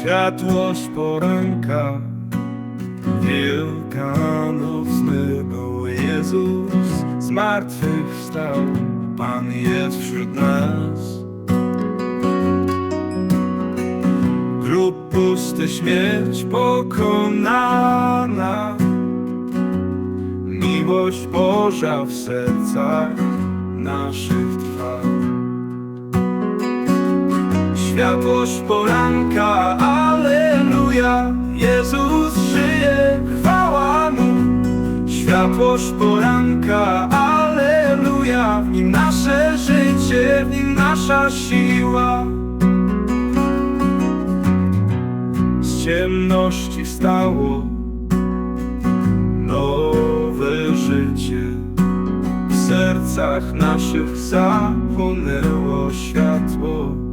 Światłość poranka. Wielkanocny był Jezus. Zmartwychwstał Pan jest wśród nas. Grób pusty, śmierć pokonana. Miłość Boża w sercach naszych Światłość poranka, Alleluja. Jezus żyje, chwała Mu. Światłość poranka, Alleluja. W nim nasze życie, w nim nasza siła. Z ciemności wstało nowe życie. W sercach naszych zapłonęło światło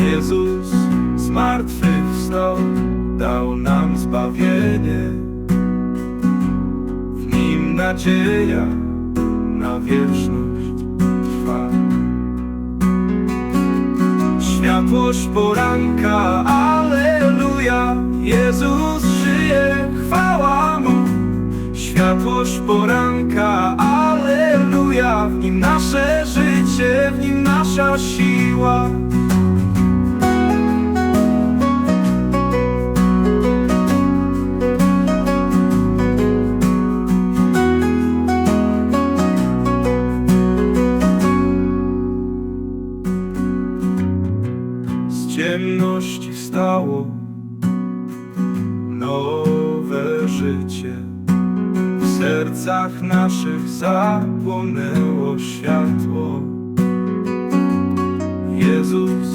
Jezus zmartwychwstał, dał nam zbawienie. W Nim nadzieja na wieczność trwa. Światłość poranka, Alleluja Jezus żyje, chwała Mu. Światłość poranka, Alleluja W Nim nasze życie, w Nim nasza siła ciemności wstało nowe życie. W sercach naszych zapłonęło światło. Jezus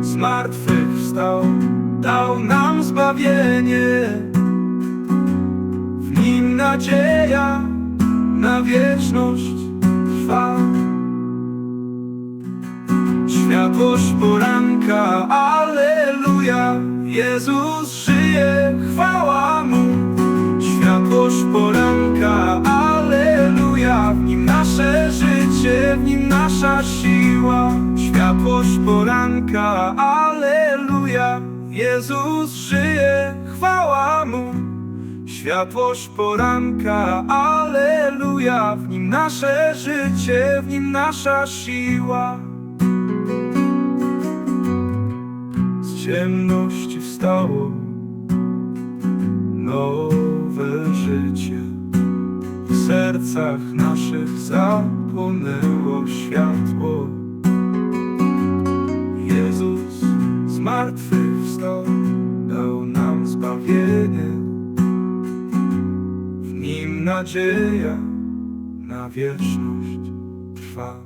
zmartwychwstał, dał nam zbawienie. W Nim nadzieja na wieczność trwa. Światłość poranka, Jezus żyje, chwała Mu. Światłość poranka, Alleluja W Nim nasze życie, w Nim nasza siła. Światłość poranka, Alleluja Jezus żyje, chwała Mu. Światłość poranka, Alleluja W Nim nasze życie, w Nim nasza siła. Z wstało nowe życie. W sercach naszych zapłonęło światło. Jezus zmartwychwstał, dał nam zbawienie. W Nim nadzieja na wieczność trwa.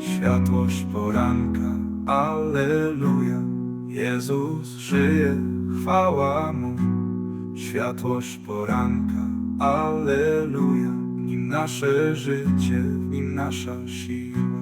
Światłość poranka, Alleluja. Jezus żyje, chwała Mu. Światłość poranka, Alleluja. Nim nasze życie, w Nim nasza siła